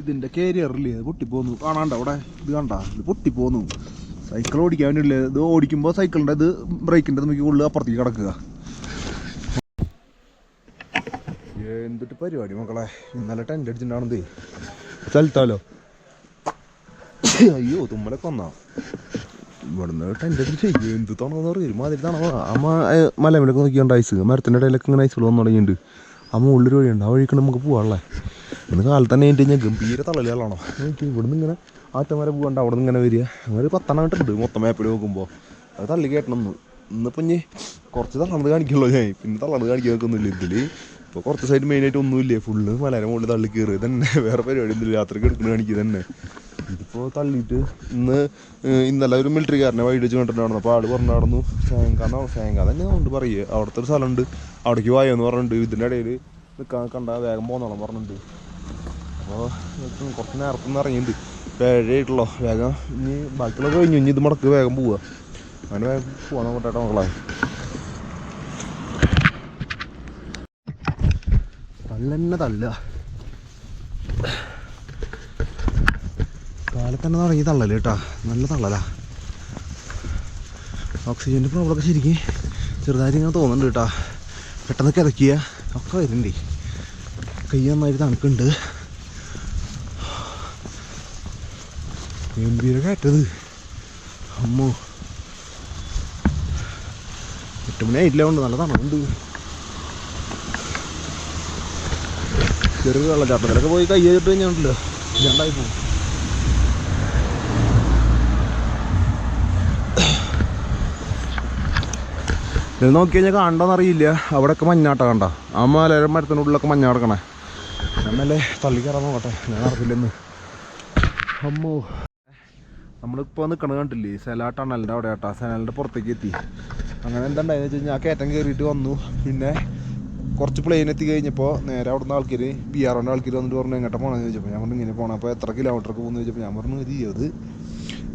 ഇതിന്റെ കേരിയറില്ലേ പൊട്ടി പൊട്ടിപ്പോന്നു. കാണാണ്ട അവിടെ? ഇത് കണ്ട? ഇത് പൊട്ടിപ്പോന്നു. സൈക്കിൾ ഓടിക്കാൻ വേണ്ടിയില്ല ഇത് ഓടിക്കുമ്പോൾ സൈക്കിളിന്റെ ഇത് ബ്രേക്കിന്റെ നമുക്ക് ഉള്ളിൽ അപ്പുറത്തേക്ക് കിടക്കുക. എന്തിട്ട് പരിപാടി മക്കളെ? ഇന്നലെ ടെന്റ് അടിച്ചിട്ടുണ്ടാണെന്നേ സ്ഥലത്താലോ? അയ്യോ തുമ്മലൊക്കെ വന്നാ. ഇവിടുന്ന് ടെന്റ് അടിച്ച് എന്ത് തണോന്ന് പറയും ഒരുമാതിരി തണോ അമ്മ മലമിലൊക്കെ നോക്കിയാണ്ട് ഐസ് മരത്തിന്റെ ഇടയിലൊക്കെ ഇങ്ങനെ ഐസുകൾ വന്നു തുടങ്ങിയിട്ടുണ്ട്. ആ മുകളിലൊരു വഴിയുണ്ട്. ആ വഴിക്ക് നമുക്ക് പോകാനുള്ളേ ഇന്ന് കാലത്ത് തന്നെ എന്റെ ഞാൻ ഗംഭീര തള്ളലുകളാണോ? നോക്കി ഇവിടുന്ന് ഇങ്ങനെ ആറ്റം വരെ പോകണ്ട അവിടെ നിന്ന് ഇങ്ങനെ വരിക. ഒരു പത്തെണ്ണായിട്ടുണ്ട് മൊത്തം മാപ്പിൽ നോക്കുമ്പോൾ അത് തള്ളി കയറ്റണം ഇന്നിപ്പോൾ ഇനി കുറച്ച് തള്ളണത് കാണിക്കുള്ളൂ ഞാൻ. പിന്നെ തള്ളണത് കാണിക്കാൻ വെക്കൊന്നുമില്ല ഇതിൽ ഇപ്പോൾ കുറച്ച് സൈഡ് മെയിനായിട്ട് ഒന്നുമില്ല. ഫുള്ള് മലര മുകളിൽ തള്ളി കയറി തന്നെ വേറെ പരിപാടി ഒന്നുമില്ല. രാത്രി എടുക്കുന്ന കാണിക്കുക തന്നെ ഇതിപ്പോൾ തള്ളിയിട്ട് ഇന്ന് ഇന്നലെ ഒരു മിലിറ്ററിക്കാരനെ വഴി വെച്ച് കണ്ടിട്ടുണ്ടായിരുന്നു. അപ്പോൾ ആൾ പറഞ്ഞായിരുന്നു സേങ്കാന്നോ സേങ്ക. തന്നെ കൊണ്ട് പറയുക. അവിടുത്തെ ഒരു സ്ഥലമുണ്ട്. അവിടേക്ക് വായോ എന്ന് പറഞ്ഞിട്ടുണ്ട്. ഇതിന്റെ ഇടയിൽ നിൽക്കാൻ കണ്ട വേഗം പോന്നോളം പറഞ്ഞിട്ടുണ്ട്. അപ്പോൾ കുറച്ച് നേരത്തു നിന്ന് ഇറങ്ങിയിട്ടുണ്ട്. ഇപ്പോൾ ഏഴായിട്ടുള്ളൂ വേഗം. ഇനി ബാക്കിയുള്ളത് കഴിഞ്ഞു. ഇനി ഇത് മുടക്ക് വേഗം പോവുക. അങ്ങനെ വേഗം പോകണം നോക്കട്ടെ മക്കളെ. തല്ലെന്നെ തല്ല. കാലത്ത് തന്നെ തുടങ്ങി തള്ളൽ കേട്ടാ. നല്ല തള്ളലാ. ഓക്സിജന്റെ പ്രോബ്ലമൊക്കെ ശരിക്കും ചെറുതായിട്ട് ഇങ്ങനെ തോന്നുന്നുണ്ട് കേട്ടാ. പെട്ടെന്ന് കിടക്കിയ ഒക്കെ വരുന്നുണ്ട്. കൈ നന്നായിട്ട് തണുക്കുന്നുണ്ട്. ഗംഭീര കയറ്റത് അമ്മോ. എട്ട് മണി ആയിട്ടില്ല കൊണ്ട് നല്ല തണുണ്ട് ചെറിയ വെള്ളച്ചാട്ടത്തിലൊക്കെ പോയി കൈ ചെയ്തിട്ട് കഴിഞ്ഞാണല്ലോ. ഞണ്ടായി പോകും. ഇത് നോക്കി കഴിഞ്ഞാൽ കണ്ടോന്ന് അറിയില്ല അവിടെയൊക്കെ മഞ്ഞാട്ട കണ്ട? ആ മലയുടെ മരത്തിന്റെ ഉള്ളിലൊക്കെ മഞ്ഞ കിടക്കണേ എന്നല്ലേ തള്ളി കയറാൻ നോക്കട്ടെ. ഞാൻ അറിയില്ലെന്ന് അമ്മോ. നമ്മളിപ്പോൾ നിൽക്കണത് കണ്ടില്ലേ? സെലാ ടണലിന്റെ അവിടെ ആട്ടാ സെനലിന്റെ പുറത്തേക്ക് എത്തി. അങ്ങനെ എന്തുണ്ടായെന്ന് വെച്ച് കഴിഞ്ഞാൽ കയറ്റം കയറിയിട്ട് വന്നു. പിന്നെ കുറച്ച് പ്ലെയിൻ എത്തി കഴിഞ്ഞപ്പോൾ നേരെ അവിടുന്ന് ആൾക്കാർ ബി ആർ ഒന്റെ ആൾക്കാർ വന്നിട്ട് പറഞ്ഞു എങ്ങോട്ട് പോകണമെന്ന് ചോദിച്ചപ്പോൾ ഞാൻ പറഞ്ഞു ഇങ്ങനെ പോകണം അപ്പോൾ എത്ര കിലോമീറ്റർക്ക് പോകുന്നു? ചോദിച്ചപ്പോൾ ഞാൻ പറഞ്ഞു ഇത് ഇരുപത്.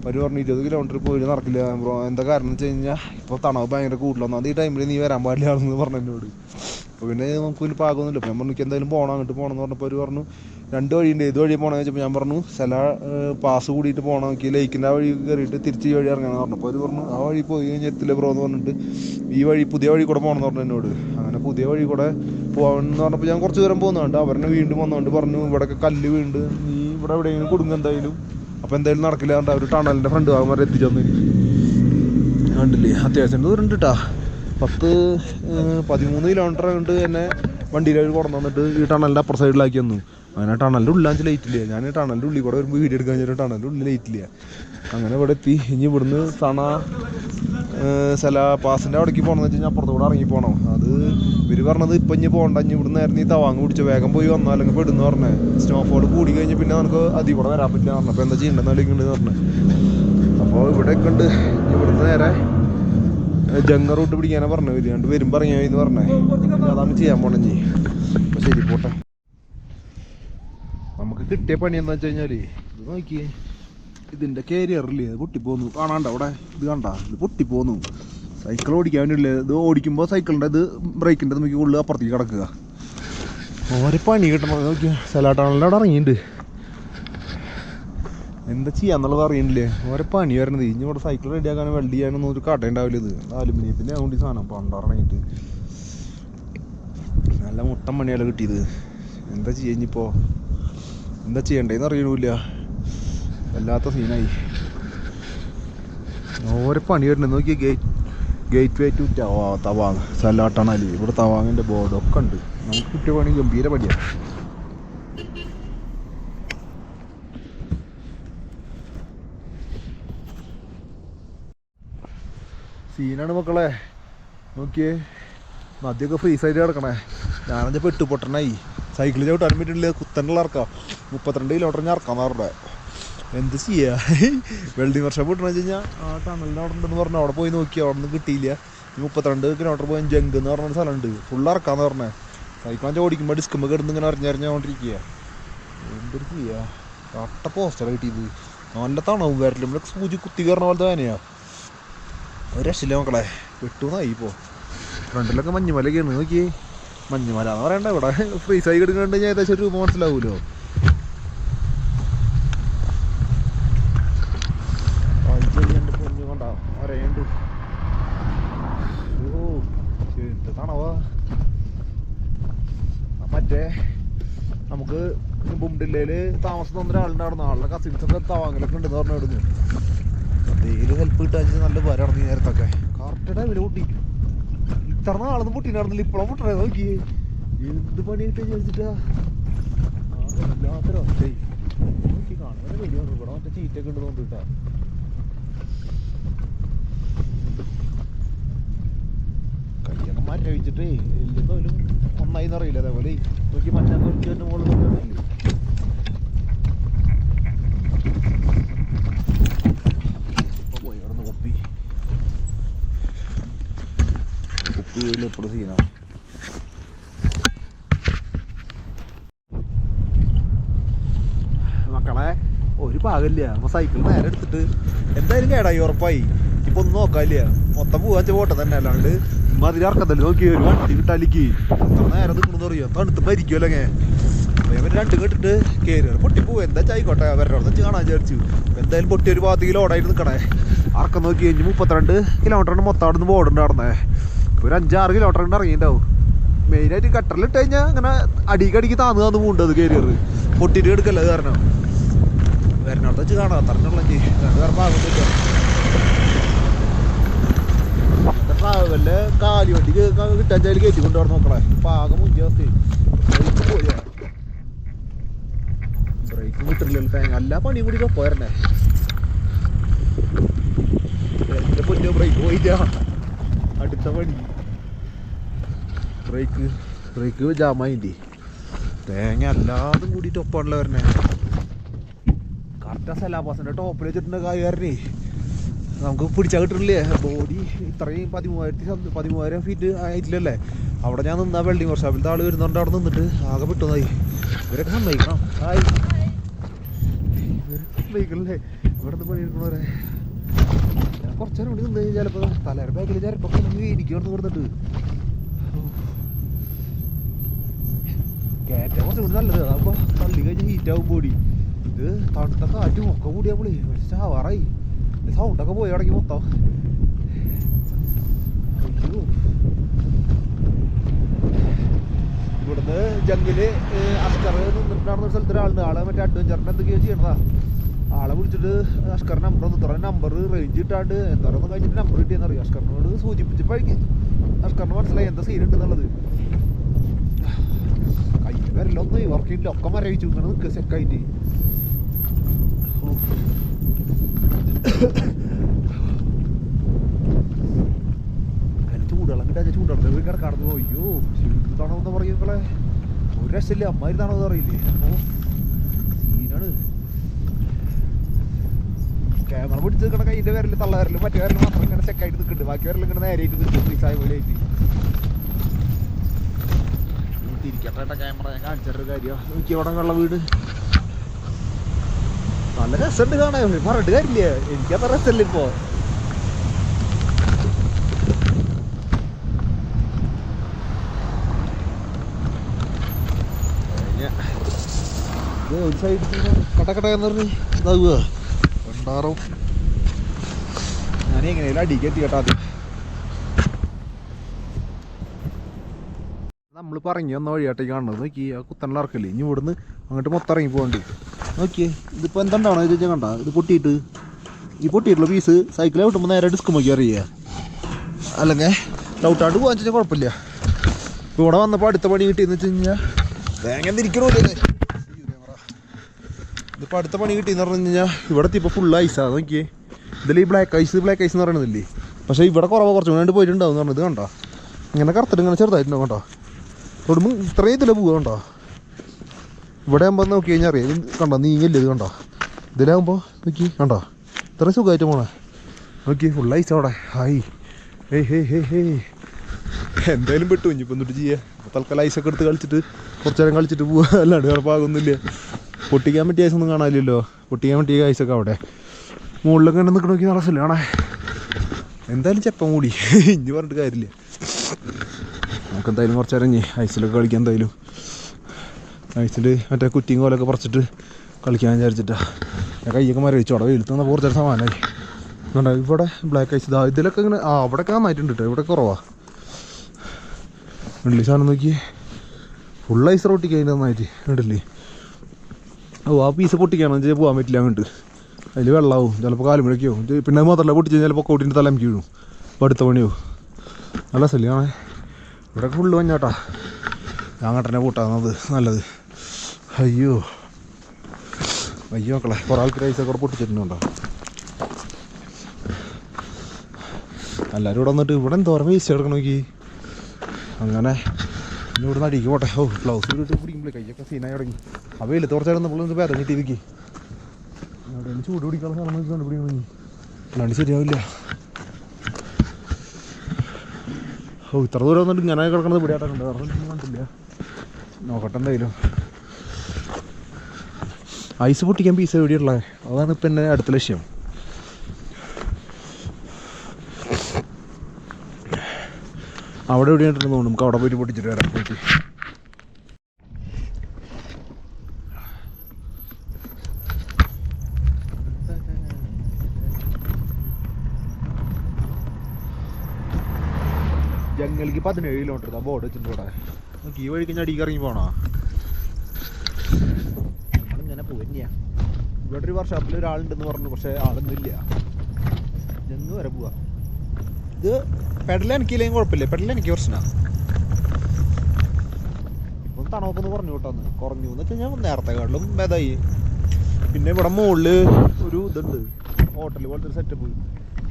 അവർ പറഞ്ഞു ഇരുപത് കിലോമീറ്റർ പോയി നടക്കില്ല. ബ്രോ എന്താ കാരണം എന്ന് വെച്ച് കഴിഞ്ഞാൽ ഇപ്പോൾ തണവ് ഭയങ്കര കൂടുതലാണ് അത് ഈ ടൈമിൽ നീ വരാൻ പാടില്ല എന്ന് പറഞ്ഞു എന്നോട്. അപ്പോൾ പിന്നെ നമുക്ക് വലിയ പാകമൊന്നുമില്ല ഞാൻ പറഞ്ഞു എന്തായാലും പോകണം അങ്ങോട്ട് പോകണം എന്ന് പറഞ്ഞപ്പോൾ അവർ പറഞ്ഞു രണ്ട് വഴിയുണ്ട്. ഏത് വഴി പോകണമെന്ന് വെച്ചപ്പോൾ ഞാൻ പറഞ്ഞു സ്ഥല പാസ് കൂടിയിട്ട് പോകണം എനിക്ക് ലേക്കിന്റെ ആ വഴി കയറിയിട്ട് തിരിച്ച് ഈ വഴി എന്ന് പറഞ്ഞു. അപ്പോൾ അവർ പറഞ്ഞു ആ വഴി പോയി കഴിഞ്ഞാൽ എത്തില്ല ബ്രോ എന്ന് പറഞ്ഞിട്ട് ഈ വഴി പുതിയ വഴി കൂടെ പോകണം എന്ന് പറഞ്ഞു എന്നോട്. അങ്ങനെ പുതിയ വഴി കൂടെ എന്ന് പറഞ്ഞപ്പോൾ ഞാൻ കുറച്ച് ദൂരം പോകുന്നുണ്ട് അവരെന്നെ വീണ്ടും വന്നുകൊണ്ട് പറഞ്ഞു ഇവിടെയൊക്കെ കല്ല് വീണ്ട് നീ ഇവിടെ എവിടെയെങ്കിലും കൊടുങ്ങും എന്തായാലും. അപ്പോൾ എന്തായാലും നടക്കില്ല കണ്ട് അവർ ടണലിന്റെ ഫ്രണ്ട് ഭാഗം വരെ എത്തിച്ചു തന്നു. കണ്ടില്ലേ? അത്യാവശ്യം ദൂരം ഉണ്ട് കേട്ടാ പത്ത് പതിമൂന്ന് കിലോമീറ്റർ കൊണ്ട് എന്നെ വണ്ടിയിൽ അവർ വന്നിട്ട് ഈ ടണലിന്റെ അപ്പുറ സൈഡിലാക്കി തന്നു. അങ്ങനെ ടണലിന്റെ ലൈറ്റ് ഇല്ല ഞാൻ ടണലിന്റെ ഉള്ളിൽ കൂടെ വരുമ്പോൾ വീഡിയോ എടുക്കാൻ വെച്ചിട്ട് ടണലിന്റെ ഉള്ളിൽ ലൈറ്റ് ഇല്ല അങ്ങനെ ഇവിടെ എത്തി. ഇനി ഇവിടുന്ന് സണ സല പാസിന്റെ അവിടേക്ക് പോകണമെന്ന് വെച്ച് കഴിഞ്ഞാൽ അപ്പുറത്തൂടെ ഇറങ്ങി പോകണം അത് ഇവർ പറഞ്ഞത് ഇപ്പം ഇനി പോകണ്ട ഇനി ഇവിടുന്ന് നേരം ഈ തവാങ് പിടിച്ച്. വേഗം പോയി വന്നാൽ അല്ലെങ്കിൽ പെടുന്നു പറഞ്ഞേ. സ്നോഫോൾ കൂടി കഴിഞ്ഞ് പിന്നെ നമുക്ക് അതി കൂടെ വരാൻ പറ്റില്ല പറഞ്ഞു. അപ്പോൾ എന്താ ചെയ്യേണ്ടതെന്ന് ആലോചിക്കുന്നുണ്ട് പറഞ്ഞത് അപ്പോൾ ഇവിടെയൊക്കെ ഉണ്ട്. ഇവിടുന്ന് നേരെ ജങ്ക റൂട്ട് പിടിക്കാനാണ് പറഞ്ഞത്. വരികയാണ്ട് വരുമ്പോൾ ഇറങ്ങിയാൽ എന്ന് പറഞ്ഞേ. അതാണ് ചെയ്യാൻ ഇനി. അപ്പോൾ ശരി പോട്ടെ. കിട്ടിയ പണി എന്താ വെച്ച് കഴിഞ്ഞാൽ ഇത് നോക്കിയേ ഇതിന്റെ കേരിയറില്ലേ അത് പൊട്ടിപ്പോന്നു. കാണാണ്ട അവിടെ? ഇത് കണ്ട? ഇത് പൊട്ടിപ്പോന്നു. സൈക്കിൾ ഓടിക്കാൻ വേണ്ടിയില്ലേ ഇത് ഓടിക്കുമ്പോൾ സൈക്കിളിന്റെ ഇത് ബ്രേക്കിന്റെ നമുക്ക് ഉള്ളിൽ അപ്പുറത്തേക്ക് കിടക്കുക. ഓരോ പണി കിട്ടണം നോക്കിയാ സലാട്ടാണല്ലോ അവിടെ ഇറങ്ങിയിട്ടുണ്ട്. എന്താ ചെയ്യാന്നുള്ളത് അറിയണില്ലേ? ഓരോ പണി വരണത് ഇനി ഇവിടെ സൈക്കിൾ റെഡിയാക്കാനും വെൽഡ് ചെയ്യാനൊന്നും ഒരു കട ഉണ്ടാവില്ല ഇത്. അലുമിനിയത്തിന്റെ ആവുകൊണ്ട് ഈ സാധനം പണ്ടറങ്ങിയിട്ട് നല്ല മുട്ടൻ പണിയല്ല കിട്ടിയത്. എന്താ ചെയ്യാ ഇനിയിപ്പോൾ എന്താ ചെയ്യണ്ടേന്ന് അറിയണില്ല. വല്ലാത്ത സീനായി ഓരോ പണി വരുന്നുണ്ട്. നോക്കിയ ഗേറ്റ് ഗേറ്റ് വേ ടു തവാ തവാങ് സലാട്ടണൽ. ഇവിടെ തവാങ്ങിന്റെ ബോർഡൊക്കെ ഉണ്ട്. നമുക്ക് കിട്ടിയ പണി ഗംഭീര പണിയാണ് സീനാണ് മക്കളെ. നോക്കിയേ. നദിയൊക്കെ ഫ്രീസായിട്ട് കിടക്കണേ. ഞാനെന്താ പെട്ടു പൊട്ടനായി സൈക്കിൾ ചവിട്ടാൻ പറ്റില്ല കുത്തനുള്ള ഇറക്കാം. മുപ്പത്തിരണ്ട് കിലോമീറ്റർ ഞാൻ ഇറക്കാം അവരുടെ എന്ത് ചെയ്യാ? വെൽഡിംഗ് വർഷം വിട്ടണെന്ന് വെച്ച് കഴിഞ്ഞാൽ ആ ടണലിന്റെ അവിടെ ഉണ്ടെന്ന് പറഞ്ഞു അവിടെ പോയി നോക്കി അവിടെ നിന്ന് കിട്ടിയില്ല. മുപ്പത്തിരണ്ട് കിലോമീറ്റർ പോയി ജങ്ക് എന്ന് പറഞ്ഞ സ്ഥലമുണ്ട്. ഫുൾ ഇറക്കാന്ന് പറഞ്ഞേ. സൈക്കിൾ അഞ്ച് ഓടിക്കുമ്പോൾ ഡിസ്കുമ്പോൾ കിടന്ന് ഇങ്ങനെ അറിഞ്ഞറിഞ്ഞോണ്ടിരിക്കുക എന്തൊരു ചെയ്യാ? കട്ട പോസ്റ്റർ കിട്ടിയത് നല്ല തണവും വരലും ഇവിടെ സൂചി കുത്തി കയറണ പോലത്തെ വേനയാ. ഒരു രക്ഷയില്ല മക്കളെ. വെട്ടുന്നായി ഇപ്പോൾ ഫ്രണ്ടിലൊക്കെ മഞ്ഞുമലയൊക്കെയാണ് നോക്കി മഞ്ഞുമല എന്ന് പറയണ്ട ഇവിടെ. ഫ്രീസ് ആയി കിടക്കുന്നുണ്ട് ഞാൻ ഏകദേശം ഒരു രൂപ മനസ്സിലാവൂലോ? മറ്റേ നമുക്ക് ബുംഡില്ലയിൽ താമസം തന്ന ഒരാളുണ്ടായിരുന്നു ആളുടെ കസിൻസൊക്കെ തവാങ്ങലൊക്കെ ഉണ്ടെന്ന് പറഞ്ഞു എന്തെങ്കിലും ഹെൽപ്പ് കിട്ടാൻ നല്ല വരണം നേരത്തൊക്കെ. കറക്റ്റ് ടൈമിൽ കൂട്ടി. ഇത്ര നാളൊന്നും നടന്നില്ല ഇപ്പോഴും പൊട്ടണേ നോക്കി എന്ത് പണിയിട്ട് ചോദിച്ചിട്ടാ വല്ലാത്തൊരവസ്ഥയായി നോക്കി കാണുന്നത് വലിയ ഇവിടെ മറ്റേ ചീറ്റൊക്കെ ഒന്നായി എന്നറിയില്ല അതേപോലെ. നോക്കി തന്നെ മുകളിൽ നോക്കിയാണെങ്കിൽ ഇപ്പൊ പോയി കിടന്ന് കുപ്പി കുപ്പി എപ്പോഴും സീനാണ് മക്കളെ ഒരു പാകില്ല അപ്പൊ സൈക്കിൾ നേരെ എടുത്തിട്ട് എന്തായാലും കേടായി ഉറപ്പായി. ഇപ്പൊ ഒന്നും നോക്കാനില്ല. മൊത്തം പോവാൻ പോട്ടെ തന്നെ അല്ലാണ്ട്. മതിലിറക്കത്തല്ലേ നോക്കി ഒരു വണ്ടി കിട്ടാലിക്ക് നേരെ നിൽക്കണമെന്ന് അറിയോ? തണുത്ത് മരിക്കുമല്ലോ അങ്ങേ അപ്പൊ ഇവർ രണ്ട് കേട്ടിട്ട് കയറി പൊട്ടിപ്പോ എന്താ ആയിക്കോട്ടെ. അവരുടെ അടുത്ത് വെച്ച് കാണാൻ വിചാരിച്ചു. എന്തായാലും പൊട്ടി ഒരു ഭാഗത്ത് ഓടായിട്ട് നിൽക്കണേ അറക്കം നോക്കി കഴിഞ്ഞ് മുപ്പത്തിരണ്ട് കിലോമീറ്ററാണ് മൊത്തം അവിടെ നിന്ന് ബോർഡുണ്ട് നടന്നേ. ഒരു അഞ്ചാറ് കിലോമീറ്റർ കൊണ്ട് ഇറങ്ങിയിട്ടുണ്ടാവും. കട്ടറിൽ കട്ടറിലിട്ട് കഴിഞ്ഞാൽ അങ്ങനെ അടിക്ക് താന്ന് താന്ന് അത് കയറിയത് പൊട്ടിട്ട് എടുക്കല്ല കാരണം. വരണോട്ട് വെച്ച് കാണാം അത്രയുള്ള വേറെ ഭാഗമൊന്നുമില്ല വല്ല കാലി വണ്ടി കിട്ടാച്ചാൽ കയറ്റി കൊണ്ടുവരാൻ നോക്കണേ. പാകം മുഞ്ച ബ്രേക്ക് പോയാ. ബ്രേക്ക് കിട്ടില്ലല്ലോ തേങ്ങ. എല്ലാ കൂടി പോയിരുന്നേ ബ്രേക്ക് പോയില്ല. അടുത്ത പണി ബ്രേക്ക് ബ്രേക്ക് ജാമായിന്റെ തേങ്ങ എല്ലാതും കൂടിയിട്ട് ഒപ്പാണല്ലോ വരണേ. കറക്റ്റ് സലാബാസിന്റെ ടോപ്പിൽ വെച്ചിട്ടുണ്ട് കായകാരനെ. നമുക്ക് പിടിച്ചാൽ കിട്ടില്ലേ ബോഡി ഇത്രയും പതിമൂവായിരത്തി പതിമൂവായിരം ഫീറ്റ് ആയിട്ടില്ലല്ലേ? അവിടെ ഞാൻ നിന്നാ വെൽഡിങ് വർക്ക്ഷോപ്പിലത്തെ ആൾ വരുന്നുണ്ട് അവിടെ നിന്നിട്ട് ആകെ പെട്ടുന്നായി ഇവരൊക്കെ സമ്മതിക്കണം. ഹായ്. ഇവരൊക്കെ ഇവിടെ നിന്ന് പണിയെടുക്കണവരെ. കുറച്ചു നേരം കൂടി നിന്ന് ചിലപ്പോൾ തലയുടെ ബാഗിൽ ചിലപ്പോൾ ഇവിടെ കൊടുത്തിട്ട്. കയറ്റം കുറച്ച് കൂടി നല്ലത്. അതാകുമ്പോൾ തള്ളി കഴിഞ്ഞ് ആവും ബോഡി ഇത് തണുത്ത കാറ്റും ഒക്കെ കൂടിയാകുമ്പോളേ ചാവാറായി. സൗണ്ടൊക്കെ പോയി തുടങ്ങി മൊത്തം. ഇവിടുന്ന് ജംഗിൽ അസ്കർ നിന്നിട്ടുണ്ടായിരുന്ന ഒരു സ്ഥലത്ത് ഒരാളുണ്ട്. ആളെ മറ്റേ അഡ്വഞ്ചറിന് എന്തൊക്കെയോ ചെയ്യണതാ. ആളെ വിളിച്ചിട്ട് അഷ്കർ നമ്പർ ഒന്ന് തുറ നമ്പർ റേഞ്ച് കിട്ടാണ്ട് എന്തോരം കഴിഞ്ഞിട്ട് നമ്പർ കിട്ടിയെന്ന് അറിയാം അഷ്കറിനോട് സൂചിപ്പിച്ചപ്പോഴേക്ക് അഷ്കറിന് മനസ്സിലായി എന്താ സീൻ ഉണ്ട് എന്നുള്ളത് കയ്യിൽ വരലൊന്നും വർക്കില്ല ഒക്കെ മരവിച്ചു. ഇങ്ങനെ നിൽക്കുക സെക്കായിട്ട് അതിന് ചൂടുവെള്ളം കിട്ടാ ചൂടുവെള്ളത്തിൽ പോയി കിടക്കാടന്ന് പോയി അയ്യോ തണവെന്ന് പറയുമ്പോളെ ഒരു രക്ഷയില്ല. അമ്മാതിരി തണവെന്ന് അറിയില്ലേ ഓ സീനാണ് ക്യാമറ പിടിച്ച് നിൽക്കണ കയ്യിന്റെ വിരൽ തള്ള വിരൽ മറ്റേ വിരൽ മാത്രം ഇങ്ങനെ ചെക്കായിട്ട് നിൽക്കുന്നുണ്ട് ബാക്കി വിരൽ ഇങ്ങനെ നേരെയായിട്ട് നിൽക്കും ഫ്രീസായ പോലെ ആയിട്ട്. തിരിക്കട്ടെ ക്യാമറ ഞാൻ കാണിച്ചൊരു കാര്യമാണ് നോക്കി അവിടെ ഉള്ള വീട്? നല്ല രസമുണ്ട് കാണാൻ. പറഞ്ഞിട്ട് കാര്യമില്ല. എനിക്കത്ര രസമല്ല ഇപ്പോ. ഒരു സൈഡിൽ കട്ടക്കട്ട എന്ന് പറഞ്ഞ് ഇതാവുക. രണ്ടാറും ഞാൻ എങ്ങനെയാലും അടിക്ക് എത്തി കേട്ടോ അത് നമ്മൾ പറഞ്ഞു വന്ന വഴിയാട്ടേ കാണുന്നത്. നോക്കി ആ കുത്തനുള്ള ഇറക്കല്ലേ ഇനി ഇവിടുന്ന് അങ്ങോട്ട് മൊത്തം ഇറങ്ങി പോകണ്ട് നോക്കിയേ ഇതിപ്പോൾ എന്തുണ്ടാണോ ഇത് കണ്ട? ഇത് പൊട്ടിയിട്ട് ഈ പൊട്ടിയിട്ടുള്ള പീസ് സൈക്കിളെ വിട്ടുമ്പോൾ നേരെ ഡിസ്ക് നോക്കി അറിയുക അല്ലെങ്കിൽ ലൗട്ടാണ്ട് പോകാൻ വെച്ചാൽ കുഴപ്പമില്ല. ഇവിടെ വന്നപ്പോൾ അടുത്ത പണി കിട്ടിയെന്ന് വെച്ച് കഴിഞ്ഞാൽ തേങ്ങ തിരിക്കണമില്ലേ ഇതിപ്പോൾ അടുത്ത പണി കിട്ടിയെന്ന് പറഞ്ഞു കഴിഞ്ഞാൽ ഇവിടെ ഇപ്പോൾ ഫുൾ ഐസാണ് നോക്കിയേ. ഇതിൽ ഈ ബ്ലാക്ക് ഐസ് ബ്ലാക്ക് ഐസ് എന്ന് പറയണതില്ലേ? പക്ഷേ ഇവിടെ കുറവ് കുറച്ചും കൂടി പോയിട്ടുണ്ടാവും എന്ന് പറഞ്ഞത് കണ്ടോ? ഇങ്ങനെ കറുത്തിട്ട് ഇങ്ങനെ ചെറുതായിട്ടുണ്ടാവും കേട്ടോ തൊടുമ്പോൾ ഇത്രയും ഇതിലെ പോവുക കണ്ടോ? ഇവിടെ ആകുമ്പോൾ നോക്കി കഴിഞ്ഞാൽ അറിയാം. കണ്ടോ നീങ്ങില്ല ഇത് കണ്ടോ? ഇതിലാകുമ്പോൾ നോക്കി കണ്ടോ? ഇത്ര സുഖമായിട്ട് പോണേ. നോക്കി ഫുൾ ഐസ് അവിടെ. Hi. Hey hey hey hey എന്തായാലും പെട്ടു ഇനിയിപ്പോൾ എന്നിട്ട് ചെയ്യുക തൽക്കാലം ഐസൊക്കെ എടുത്ത് കളിച്ചിട്ട് കുറച്ച് നേരം കളിച്ചിട്ട് പോവുക അല്ലാണ്ട് വേറെ ഭാഗമൊന്നുമില്ല പൊട്ടിക്കാൻ പറ്റിയ ഐസൊന്നും കാണാനില്ലല്ലോ. പൊട്ടിക്കാൻ പറ്റിയ ഐസൊക്കെ അവിടെ. മുകളിലൊക്കെ ഇങ്ങനെ നിൽക്കണ നോക്കി നടക്കില്ല കാണേ എന്തായാലും ചെപ്പം കൂടി. ഇഞ്ഞ് പറഞ്ഞിട്ട് കാര്യമില്ല. നമുക്ക് എന്തായാലും കുറച്ച് ഇറങ്ങി ഐസിലൊക്കെ കളിക്കാൻ എന്തായാലും. ഐസിൽ മറ്റേ കുറ്റിയും കോലൊക്കെ പറിച്ചിട്ട് കളിക്കാൻ വിചാരിച്ചിട്ടാ. ഞാൻ കൈയൊക്കെ മരവിച്ചു അവിടെ വെയിലത്ത് നിന്ന് നേരം സമാനമായി കണ്ടോ ഇവിടെ ബ്ലാക്ക് ഐസ് ഇതാ. ഇതിലൊക്കെ ഇങ്ങനെ ആ അവിടെയൊക്കെ നന്നായിട്ടുണ്ട് കേട്ടോ ഇവിടെ കുറവാ. വെള്ളി സാധനം നോക്കി ഫുൾ ഐസ് റോട്ടിക്ക് അതിന്റെ നന്നായിട്ട്. ഉണ്ടല്ലേ ഓ ആ പീസ് പൊട്ടിക്കണം. വെച്ചാൽ പോകാൻ പറ്റില്ല അങ്ങോട്ട്. അതിൽ വെള്ളമാവും ചിലപ്പോൾ കാലുമഴയ്ക്കോ പിന്നെ അത് മാത്രമല്ല പൊട്ടിച്ച് ചിലപ്പോൾ കോട്ടിന്റെ തലം വീഴും അടുത്ത പണിയോ? നല്ല സ്ഥലമാണ് ഇവിടെ ഫുള്ള് മഞ്ഞാട്ടാ. ഞാൻ അങ്ങോട്ട് തന്നെ പൂട്ടാന്നത് നല്ലത്. അയ്യോ. അയ്യോ മക്കളെ കുറേ ആൾക്കാർ ഐസൊക്കെ പൊട്ടിച്ചിട്ടുണ്ടോ? എല്ലാവരും ഇവിടെ വന്നിട്ട് ഇവിടെ എന്തോരം വേസ്റ്റ് കിടക്കണമെങ്കിൽ അങ്ങനെ. ഇനി ഇവിടെ അടിക്ക് പോട്ടെ ഓ ഗ്ലൗസ് ഇട്ട് പിടിക്കുമ്പോഴേ കയ്യൊക്കെ സീനായി തുടങ്ങി. അവയില്ല തുറച്ചായിരുന്നു പുള്ളി പേരം കിട്ടി ഇരിക്കി. അവിടെ ചൂട് പിടിക്കാനുള്ള സ്ഥലം നോക്കി കണ്ടുപിടിക്കണം അല്ലാണ്ട് ശരിയാവില്ല ഓ ഇത്ര ദൂരം വന്നിട്ട് ഇങ്ങനെ കിടക്കുന്നത് ഇവിടെ ആയിട്ടുണ്ട് വേറെ കണ്ടില്ല. നോക്കട്ടെ എന്തായാലും. ഐസ് പൊട്ടിക്കാൻ പീസ് എവിടെയുള്ളത് അതാണ് ഇപ്പം എന്റെ അടുത്ത ലക്ഷ്യം. അവിടെ എവിടെയായിട്ടുണ്ടെന്ന് തോന്നുന്നു. നമുക്ക് അവിടെ പോയിട്ട് പൊട്ടിച്ചിട്ട് വരാം. പോയിട്ട്. ജംഗലിക്ക് പതിനേഴ് കിലോമീറ്റർ ആ ബോർഡ് വെച്ചിട്ടുണ്ട് ഇവിടെ. നമുക്ക് ഈ വഴിക്ക് ഞാൻ അടിക്ക് ഇറങ്ങി പോണോ? നമ്മളിങ്ങനെ പോരുന്ന ഇവിടെ ഒരു വർഷാപ്പിൽ ഒരാളുണ്ടെന്ന് പറഞ്ഞു പക്ഷേ ആളൊന്നുമില്ല. ജങ്ങ് വരെ പോവാ. ഇത് പെഡൽ എനിക്കില്ലെങ്കിൽ കുഴപ്പമില്ല. പെഡൽ എനിക്ക് പ്രശ്നമാണ് ഇപ്പം തണുപ്പൊന്ന് കുറഞ്ഞു കേട്ടോന്ന് കുറഞ്ഞു എന്ന് വെച്ച് കഴിഞ്ഞാൽ നേരത്തെ കാട്ടിലും ഭേദമായി പിന്നെ ഇവിടെ മുകളിൽ ഒരു ഇതുണ്ട്. ഹോട്ടൽ പോലത്തെ ഒരു സെറ്റപ്പ്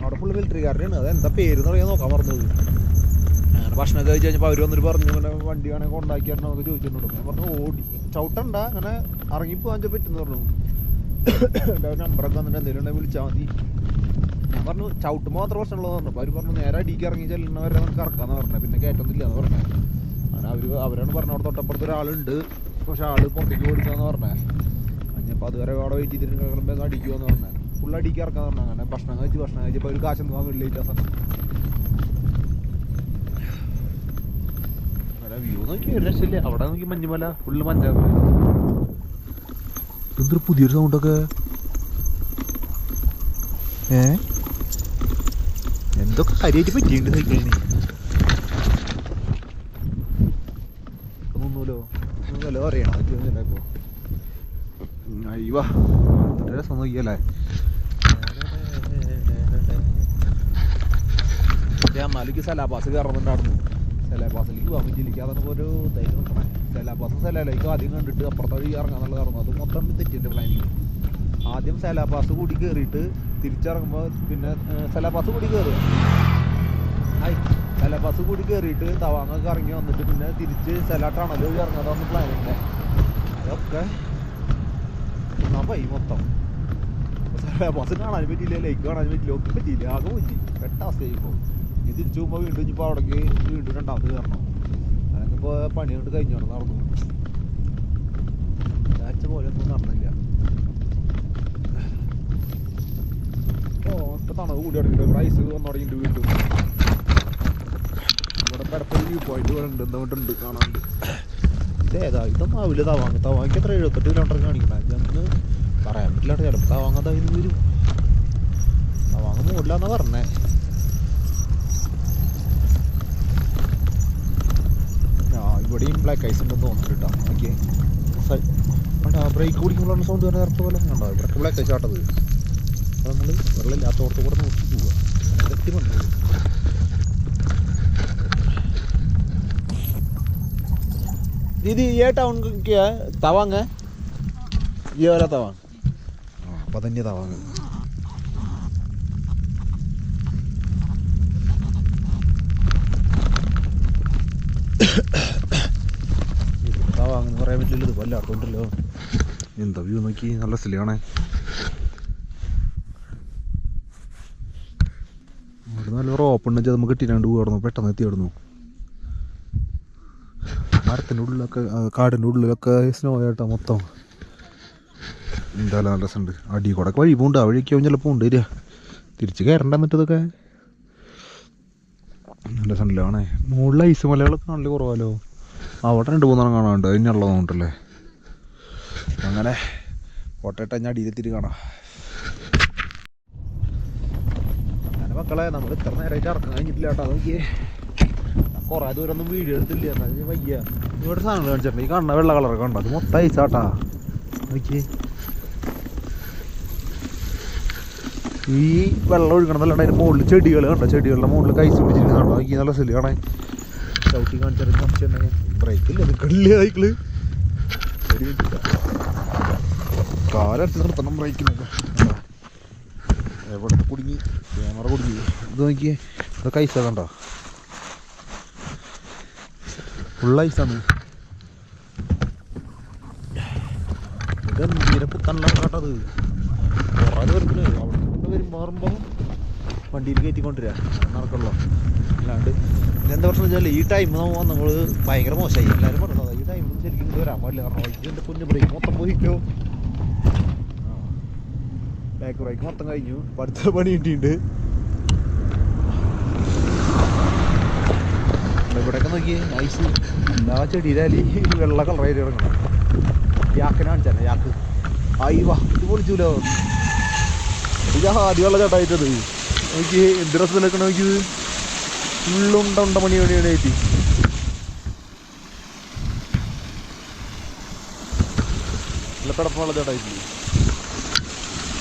അവിടെ ഫുള്ള് മിലിറ്ററിക്കാരനാണ് അത് എന്താ പേര് എന്ന് പറയാൻ നോക്കാൻ പറഞ്ഞത് അങ്ങനെ ഭക്ഷണം കഴിച്ച് കഴിഞ്ഞപ്പോൾ അവർ വന്നിട്ട് പറഞ്ഞു ഇങ്ങനെ വണ്ടി വേണമെങ്കിൽ കൊണ്ടാക്കി തരണം എന്നൊക്കെ ചോദിച്ചിട്ടുണ്ട്. ഞാൻ പറഞ്ഞു ഓടി. ചവിട്ടണ്ട. അങ്ങനെ ഇറങ്ങിപ്പോകാൻ പറ്റുമെന്ന് പറഞ്ഞു. എന്റെ നമ്പറൊക്കെ വന്നിട്ട് എന്തെങ്കിലും ഉണ്ടെങ്കിൽ വിളിച്ചാൽ മതി. ഞാൻ പറഞ്ഞു ചവിട്ട് മാത്രം പ്രശ്നമുള്ളതെന്ന് പറഞ്ഞു. അവർ പറഞ്ഞു നേരെ അടിക്ക് ഇറങ്ങി ഇന്നവരെ നമുക്ക് ഇറക്കാന്ന് പറഞ്ഞു. പിന്നെ കയറ്റൊന്നുമില്ല എന്ന് പറഞ്ഞു. അങ്ങനെ അവർ അവരാണ് പറഞ്ഞ അവിടെ തൊട്ടപ്പുറത്ത് ഒരാളുണ്ട്. പക്ഷെ ആൾ പുറത്തേക്ക് ഓടിക്കാന്ന് പറഞ്ഞേ. കഴിഞ്ഞപ്പോൾ അതുവരെ അവിടെ വെയിറ്റ് ചെയ്തിട്ട് കിടക്കുമ്പോൾ അടിക്കുമെന്ന് പറഞ്ഞു. ഫുൾ അടിക്ക് ഇറക്കാന്ന് പറഞ്ഞു. അങ്ങനെ ഭക്ഷണം കഴിച്ച് ഭക്ഷണം കഴിച്ചപ്പോൾ ഒരു കാശൊന്നും വാങ്ങില്ല ആ സാർ വ്യൂ നോക്കി ഒരു രക്ഷയില്ല. അവിടെ നോക്കി മഞ്ഞുമല ഫുള്ള് മഞ്ഞ. എന്തൊരു പുതിയൊരു സൗണ്ടൊക്കെ ഏ? എന്തൊക്കെ കാര്യമായിട്ട് പറ്റിയിട്ടുണ്ട് സൈക്കിളിന് ഒന്നുമല്ലോ ഒന്നുമല്ലോ അറിയണം? അയ്യവാ രസം നോക്കിയല്ലേ അമ്മാലിക്ക് സലാബാസ് കയറുന്നുണ്ടായിരുന്നു. സലാബാസിലേക്ക് പോകാൻ അതൊക്കെ ഒരു ധൈര്യം നോക്കണേ സലാബാസും സലാലേക്ക് ആദ്യം കണ്ടിട്ട് അപ്പുറത്തെ വഴി ഇറങ്ങാന്നുള്ള കയറുന്നു അത് മൊത്തം തെറ്റിന്റെ പ്ലാനിങ് ആദ്യം സലാപാസ് കൂടി കയറിയിട്ട് തിരിച്ചിറങ്ങുമ്പോൾ പിന്നെ സലാപാസ് കൂടി കയറുക ആയി സലാപാസ് കൂടി കയറിയിട്ട് തവാങ്ങൊക്കെ ഇറങ്ങി വന്നിട്ട് പിന്നെ തിരിച്ച് സലാട്ടാണല്ലോ വഴി ഇറങ്ങാതാന്ന് ഉണ്ട് അതൊക്കെ പോയി മൊത്തം. സലാപാസ് കാണാൻ പറ്റിയില്ല ലൈക്ക് കാണാൻ പറ്റില്ല ഒന്നും പറ്റിയില്ല. ആകെ പോയി. പെട്ട അവസ്ഥയായി പോകും ഇനി തിരിച്ചു പോകുമ്പോൾ വീണ്ടും ഇനിയിപ്പോൾ അവിടേക്ക് വീണ്ടും രണ്ടാമത് കയറണം അതിനിപ്പോൾ പണി കൊണ്ട് കഴിഞ്ഞു നടന്നു പോലെ ഒന്നും നടന്നില്ല ഓ ഇപ്പൊ തണവ് കൂടി തുടങ്ങിയിട്ട് ഇവിടെ ഐസ് വന്നു തുടങ്ങിയിട്ട് വീണ്ടും. ഇവിടെ വ്യൂ പോയിന്റ് ഇവിടെ ഉണ്ട്. എന്തുകൊണ്ടുണ്ട് കാണാണ്ട്. ഇതേതാ ആവില്ല തവാങ് തവാങ് എത്ര? എഴുപത്തെട്ട് കിലോമീറ്റർ കാണിക്കണം ഞങ്ങൾക്ക് പറയാൻ പറ്റില്ല. ചിലപ്പോൾ തവാങ് അതായത് വരും. തവാങ് മൂടില്ലാന്നാ പറഞ്ഞേ. ആ ഇവിടെയും ബ്ലാക്ക് ഐസ് ഉണ്ടെന്ന് തോന്നുന്നുണ്ട് കേട്ടോ. ഓക്കെ ബ്രേക്ക് കുടിക്കുമ്പോഴാണ് സൗണ്ട് വരുന്ന നേരത്തെ പോലെ കണ്ടോ ഇവിടെ ബ്ലാക്ക് ഐസ് ആട്ടത്. അപ്പോൾ നമ്മൾ വെള്ളമില്ലാത്തോടത്ത് കൂടെ നോക്കി പോവുക അങ്ങനെ വന്നത് दीदी ये टाउन क्या है तवांग है ये वाला तवांग हाँ पता नहीं तवांग തവാങ് എന്ന് പറയാൻ പറ്റില്ലല്ലോ ഇത് വല്ലാത്തോണ്ടല്ലോ എന്താ വ്യൂ നോക്കി നല്ല സ്ഥലമാണേ ഓപ്പൺ വെച്ചാൽ നമുക്ക് കിട്ടിയില്ലാണ്ട് പോകാറുന്നു പെട്ടെന്ന് എത്തി കിടന്നു മരത്തിന്റെ ഉള്ളിലൊക്കെ കാടിന്റെ ഉള്ളിലൊക്കെ സ്നോ ആയിട്ടാ മൊത്തം. എന്തായാലും നല്ല രസമുണ്ട്. അടി കൂടെ വഴി പോകണ്ട ആ വഴിക്കാവും ചിലപ്പോൾ ഉണ്ട്. വരിക തിരിച്ച് കയറണ്ട മറ്റതൊക്കെ നല്ല രസമുണ്ടല്ലോ. ആണേ. മുകളിൽ ഐസ് മലകളൊക്കെ കാണൽ കുറവാലോ? അവിടെ രണ്ട് മൂന്നെണ്ണം കാണാനുണ്ട്. അതിനുള്ളതുകൊണ്ടല്ലേ അങ്ങനെ. കോട്ടയത്തെ ഞാൻ അടിയിലെത്തിയിട്ട് കാണാം. മക്കളെ നമ്മൾ ഇത്ര നേരമായിട്ട് ഇറക്കാൻ കഴിഞ്ഞിട്ടില്ല കേട്ടോ. നോക്കിയേ. കുറേ ദൂരം ഒന്നും വീഡിയോ എടുത്തില്ല. എന്നാലും വയ്യ. ഇവിടെ സാധനങ്ങൾ കാണിച്ചിട്ടുണ്ട് ഈ കണ്ണ വെള്ള കളറൊക്കെ ഉണ്ടോ? അത് മൊത്തം ഐസാട്ടാ നോക്കിയേ. ഈ വെള്ളം ഒഴുകണമെന്നല്ലാണ്ട് അതിന്റെ മുകളിൽ ചെടികൾ കണ്ടോ? ചെടികളുടെ മുകളിൽ കൈസ് പിടിച്ചിരിക്കുന്നുണ്ടോ നോക്കി നല്ല സെല്ലി കാണാൻ? ചവിട്ടി കാണിച്ചാൽ കാണിച്ചിട്ടുണ്ടെങ്കിൽ ബ്രേക്കില്ല ഒരു മിനിറ്റ് കാലടുത്ത് നിർത്തണം ബ്രേക്കിനൊക്കെ എവിടെ കുടുങ്ങി? ക്യാമറ കുടുങ്ങി. ഇത് നോക്കി ഇതൊക്കെ കൈസ കണ്ടോ ഫുൾ ഐസാണ് ഗംഭീര പുത്തനുള്ള കേട്ടത് കുറേ വരുമ്പോൾ അവിടെ കൊണ്ട് വരുമ്പോൾ മാറുമ്പോൾ വണ്ടിയിൽ കയറ്റിക്കൊണ്ടിരാ നടക്കുള്ളൂ. അല്ലാണ്ട് എന്താ പ്രശ്നം വെച്ചാൽ ഈ ടൈം നമ്മൾ ഭയങ്കര മോശമായി. എല്ലാവരും പറഞ്ഞത് ഈ ടൈം ശരിക്കും വരാൻ പാടില്ല. കാരണം ഇതിന്റെ കുഞ്ഞു ബ്രേക്ക് മൊത്തം പോയിക്കോ ബാക്ക് ബ്രേക്ക് മൊത്തം കഴിഞ്ഞു. അടുത്ത പണി കിട്ടിയിട്ടുണ്ട്. ഇവിടെയൊക്കെ നോക്കിയേ? ഐസ് എല്ലാ ചെടിയിലാലി വെള്ള കളറായി കിടക്കണം. യാക്കിനെ കാണിച്ചാൽ യാക്ക്. ആയി വാ. ഇത് പൊളിച്ചൂലോ? ഇതാ ആദ്യം വെള്ള ചേട്ടായിട്ടത്. നോക്കി എന്ത് രസത്തിലൊക്കെ നോക്കിയത് ഫുള്ളുണ്ട ഉണ്ട മണി മണിയാണ് ആയിട്ട് നല്ല കിടപ്പുള്ള ചേട്ടായിട്ട്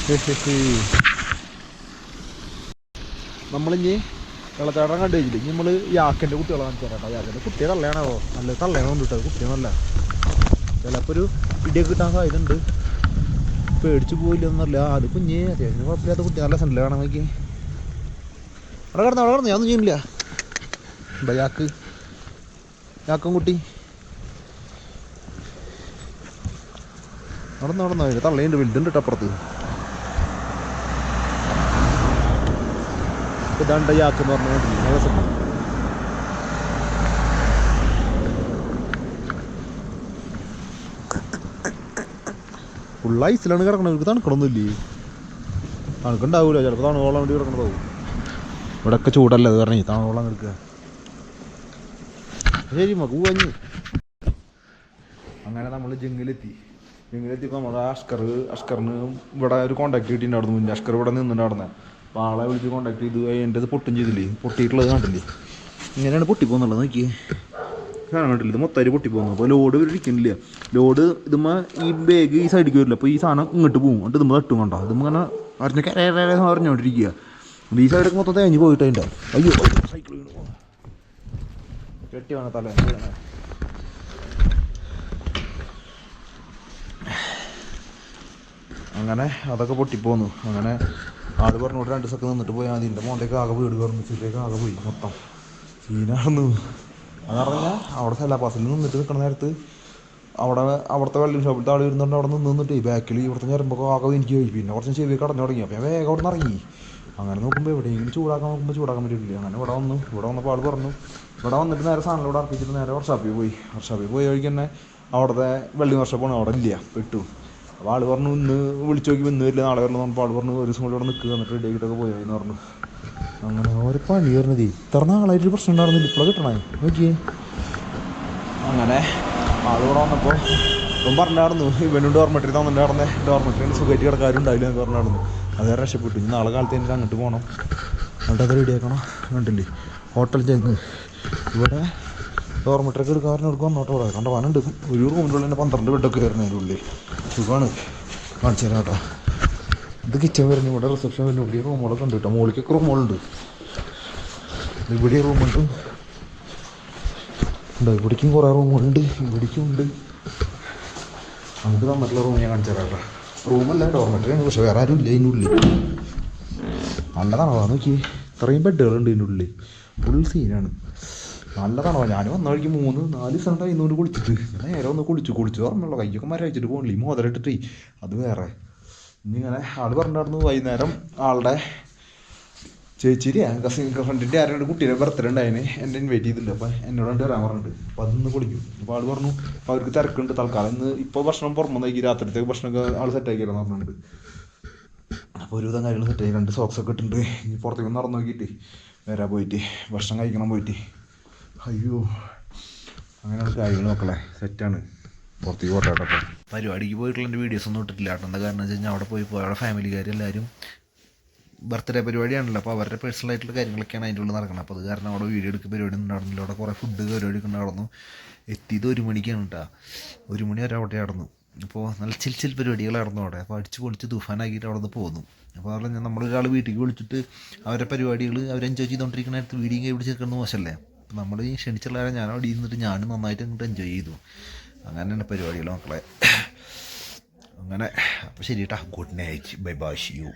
നമ്മളിഞ്ഞ് വെള്ളച്ചാട്ടം കണ്ടു വെച്ചില്ല ഇനി നമ്മൾ യാക്കന്റെ കുട്ടികളെ കാണിച്ചു തരാം യാക്കന്റെ കുട്ടിയെ തള്ളയാണോ? നല്ല തള്ളയാണ് കൊണ്ടിട്ടത് കുട്ടിയൊന്നല്ല ചിലപ്പോൾ ഒരു ഇടിയൊക്കെ കിട്ടാൻ സാധ്യത ഉണ്ട് പേടിച്ച് പോയില്ലെന്നല്ല അത് കുഞ്ഞ് അത്യാവശ്യം കുഴപ്പമില്ലാത്ത കുട്ടി. നല്ല സെന്റിൽ കാണാൻ നോക്കി അവിടെ കിടന്നു? അവിടെ കിടന്നു? ഞാനൊന്നും ചെയ്യുന്നില്ല. എന്താ യാക്ക്? യാക്കും കുട്ടി. നടന്നു നടന്നു. തള്ളയുണ്ട്. വലുതുണ്ട് കേട്ടോ അപ്പുറത്ത്. ഇതാണ്ട് യാക്ക് എന്ന് പറഞ്ഞിട്ടില്ല നല്ല സംഭവം ഫുൾ ഐസിലാണ് കിടക്കണത്. ഇവർക്ക് തണുക്കണമൊന്നുമില്ലേ തണുക്കുണ്ടാവൂല. ചിലപ്പോൾ തണുവോളം വേണ്ടി കിടക്കണതാവും. ഇവിടെയൊക്കെ ചൂടല്ല അത് പറഞ്ഞേ. തണുവോളം കിടക്കുക. ശരി മക്കു കഞ്ഞു അങ്ങനെ നമ്മൾ ജിങ്ങിലെത്തി ജിങ്ങിലെത്തിയപ്പോൾ നമ്മുടെ അഷ്കർ അഷ്കറിന് ഇവിടെ ഒരു കോണ്ടാക്ട് കിട്ടിയിട്ടുണ്ടായിരുന്നു മുന്നേ. അഷ്കർ ഇവിടെ നിന്നിട്ടുണ്ടായിരുന്നെ അപ്പോൾ ആളെ വിളിച്ച് കോണ്ടാക്ട് ചെയ്തു. എന്റെ പൊട്ടും ചെയ്തില്ലേ? പൊട്ടിയിട്ടുള്ളത് കണ്ടില്ലേ? ഇങ്ങനെയാണ് പൊട്ടിപ്പോന്നുള്ളത് നോക്കിയേ. സാധനം കണ്ടില്ല? ഇത് മൊത്തമായിട്ട് പൊട്ടിപ്പോകുന്നു അപ്പോൾ ലോഡ് ഇരിക്കുന്നില്ല. ലോഡ് ഇതുമ്മ ഈ ബാഗ് ഈ സൈഡിലേക്ക് വരില്ല. അപ്പോൾ ഈ സാധനം ഇങ്ങോട്ട് പോകും എന്നിട്ട് ഇതുമ്പോൾ തട്ടും കണ്ടോ? ഇതുമ്മ ഇങ്ങനെ അറിഞ്ഞ കരയറ അറിഞ്ഞോണ്ടിരിക്കുക ഈ സൈഡൊക്കെ മൊത്തം തേഞ്ഞ് പോയിട്ടുണ്ട് അയ്യോ സൈക്കിൾ വീണു കെട്ടി വേണം തല. അങ്ങനെ അതൊക്കെ പൊട്ടിപ്പോന്നു. അങ്ങനെ ആൾ പറഞ്ഞോട്ട് രണ്ട് ദിവസമൊക്കെ നിന്നിട്ട് പോയാൽ മതി. എന്റെ മോന്റെ ആകെ വീട് കയറുന്നു ആകെ പോയി മൊത്തം. സീനാണെന്ന്. അതറിഞ്ഞാൽ പറഞ്ഞാൽ അവിടെ സെല്ലാപ്പാസിൽ നിന്നിട്ട് നിൽക്കുന്ന നേരത്ത് അവിടെ അവിടുത്തെ വെള്ളം ഷോപ്പിലത്തെ ആൾ വരുന്നുണ്ട് അവിടെ നിന്ന് നിന്നിട്ട് ബാക്കിൽ ഇവിടുത്തെ ഞരമ്പൊക്കെ ആകെ എനിക്ക് പോയി പിന്നെ കുറച്ച് ചെവി കടഞ്ഞു തുടങ്ങി. അപ്പോൾ വേഗം അവിടെ നിന്ന് ഇറങ്ങി. അങ്ങനെ നോക്കുമ്പോൾ എവിടെയെങ്കിലും ചൂടാക്കാൻ നോക്കുമ്പോൾ ചൂടാക്കാൻ പറ്റിയിട്ടില്ല. അങ്ങനെ ഇവിടെ വന്നു. ഇവിടെ വന്നപ്പോൾ ആൾ പറഞ്ഞു ഇവിടെ വന്നിട്ട് നേരെ സാധനം ഇവിടെ അർപ്പിച്ചിട്ട് നേരെ വർഷാപ്പിൽ പോയി. വർഷാപ്പിൽ പോയി വഴിക്ക് അവിടുത്തെ വെള്ളി വർഷപ്പാണ് അവിടെ ഇല്ല. പെട്ടു. അപ്പോൾ ആൾ പറഞ്ഞു ഇന്ന് വിളിച്ചു നോക്കി ഇന്ന് വരില്ല നാളെ വരണം പറഞ്ഞപ്പോൾ ആൾ പറഞ്ഞു ഒരു ദിവസം കൂടി ഇവിടെ നിൽക്കുക എന്നിട്ട് ഡേറ്റൊക്കെ എന്ന് പറഞ്ഞു. അങ്ങനെ ഓരോ പണി വരുന്നത്. ഇത്ര നാളായിട്ട് പ്രശ്നം ഉണ്ടായിരുന്നില്ല. ഇപ്പോഴാണ് കിട്ടണേ. നോക്കിയേ. അങ്ങനെ ആളിവിടെ വന്നപ്പോൾ ഇപ്പം പറഞ്ഞായിരുന്നു ഇവനും ഡോർമെട്രി തന്നിട്ടുണ്ടായിരുന്നെ. ഡോർമെട്രിയിൽ സുഖമായിട്ട് കിടക്കാരുണ്ടായില്ല എന്ന് പറഞ്ഞായിരുന്നു. അതേ രക്ഷപ്പെട്ടു. ഇനി നാളെ കാലത്ത് എനിക്ക് അങ്ങോട്ട് പോകണം എന്നിട്ട് അത് റെഡിയാക്കണം കണ്ടില്ലേ? ഹോട്ടൽ ചെന്ന് ഇവിടെ ഡോർമെട്രി ഒക്കെ എടുക്കാൻ നോട്ടോ ഇവിടെ. കണ്ട വനുണ്ട് ഒരു റൂമിന്റെ തന്നെ പന്ത്രണ്ട് ബെഡൊക്കെ കയറുന്ന അതിന്റെ ഉള്ളിൽ. സുഖമാണ് കാണിച്ചു തരാം കേട്ടോ. ഇത് കിച്ചൺ വരുന്നു. ഇവിടെ റിസപ്ഷൻ വരുന്നു. ഇവിടെ റൂമുകളൊക്കെ ഉണ്ട് കേട്ടോ. മുകളിലേക്കൊക്കെ റൂമുകളുണ്ട് ഇവിടെ റൂമുണ്ട് ഉണ്ട്. ഇവിടേക്കും കുറേ റൂമുണ്ട് ഇവിടേക്കും ഉണ്ട്. നമുക്ക് തന്നിട്ടുള്ള റൂം ഞാൻ കാണിച്ചു തരാം കേട്ടോ. റൂമല്ല ഡോർമെറ്ററി ആണ്. പക്ഷെ വേറെ ആരും ഇല്ല അതിന്റെ ഉള്ളിൽ. നല്ലതാണോ? നോക്കി ഇത്രയും ബെഡുകളുണ്ട് ഇതിന്റെ ഉള്ളിൽ. ഫുൾ സീനാണ് നല്ലതാണോ? ഞാൻ വന്ന വഴിക്ക് മൂന്ന് നാല് ദിവസം ഇന്നുകൊണ്ട് കുളിച്ചിട്ട്. നേരെ ഒന്ന് കുളിച്ചു കുളിച്ചു പറഞ്ഞല്ലോ കയ്യൊക്കെ മരം വെച്ചിട്ട് പോകണില്ല ഈ മോതലിട്ടിട്ടേ അത് വേറെ. ഇന്നിങ്ങനെ ആൾ പറഞ്ഞിട്ടായിരുന്നു വൈകുന്നേരം ആളുടെ ചേച്ചിരി കസിൻ ഫ്രണ്ടിന്റെ ആരോട് കുട്ടീനെ ബർത്ത്ഡേ ഉണ്ടായിന്. എന്നെ ഇൻവൈറ്റ് ചെയ്തിട്ടുണ്ട്. അപ്പോൾ എന്നോട് വരാൻ പറഞ്ഞിട്ടുണ്ട്. അപ്പോൾ അതൊന്ന് കുളിക്കും. അപ്പോൾ ആൾ പറഞ്ഞു അവർക്ക് തിരക്കുണ്ട് തൽക്കാലം. ഇന്ന് ഇപ്പോൾ ഭക്ഷണം പുറമെ നോക്കി രാത്രിത്തേക്ക് ഭക്ഷണമൊക്കെ ആൾ സെറ്റ് ആക്കിയാലെന്ന് പറഞ്ഞിട്ടുണ്ട്. അപ്പോൾ ഒരുവിധം കാര്യങ്ങൾ സെറ്റ് ആയി. രണ്ട് സോക്സൊക്കെ ഇട്ടിട്ടുണ്ട്. ഇനി പുറത്തേക്ക് നടന്നു നോക്കിയിട്ട് വരാൻ പോയിട്ട് ഭക്ഷണം കഴിക്കണം പോയിട്ട്. അയ്യോ. അങ്ങനെ കാര്യങ്ങൾ നോക്കളെ സെറ്റാണ് പുറത്തേക്ക് പോട്ടെ പരിപാടിക്ക് പോയിട്ടുള്ള എന്റെ വീഡിയോസ് ഒന്നും ഇട്ടിട്ടില്ല. കേട്ടോ എന്താ കാരണം വെച്ച് കഴിഞ്ഞാൽ അവിടെ പോയി അവിടെ ഫാമിലിക്കാർ എല്ലാവരും ബർത്ത്ഡേ പരിപാടിയാണല്ലോ. അപ്പോൾ അവരുടെ പേഴ്സണൽ ആയിട്ടുള്ള കാര്യങ്ങളൊക്കെയാണ് അതിന്റെ ഉള്ളിൽ നടക്കുന്നത് അപ്പോൾ അത് കാരണം അവിടെ വീഡിയോ എടുക്കുന്ന പരിപാടി ഉണ്ടായിരുന്നില്ല. അവിടെ കുറേ ഫുഡ് പരിപാടി ഒക്കെ നടന്നു എത്തിയത് ഒരു മണിക്കാണ് കേട്ടോ. ഒരു മണി വരെ അവിടെ നടന്നു അപ്പോൾ നല്ല ചിൽ ചിൽ പരിപാടികളായിരുന്നു അവിടെ. അപ്പോൾ അടിച്ച് പൊളിച്ച് തുഫാനാക്കിയിട്ട് അവിടെ നിന്ന് പോന്നു. അപ്പോൾ നമ്മൾ നമ്മളൊരാൾ വീട്ടിലേക്ക് വിളിച്ചിട്ട് അവരുടെ പരിപാടികൾ അവർ എൻജോയ് ചെയ്തുകൊണ്ടിരിക്കുന്ന വീഡിയോ കൈ പിടിച്ചെടുക്കുന്നത് മോശമല്ലേ അപ്പോൾ നമ്മൾ ഈ ക്ഷണിച്ചുള്ള ഞാൻ അവിടെ ഇരുന്നിട്ട് ഞാനും നന്നായിട്ട് ഇങ്ങോട്ട് എൻജോയ് ചെയ്തു. അങ്ങനെ തന്നെ പരിപാടികൾ മക്കളെ. അങ്ങനെ. അപ്പോൾ ശരി കേട്ടാ ഗുഡ് നൈറ്റ് ബൈ ബാഷ് യു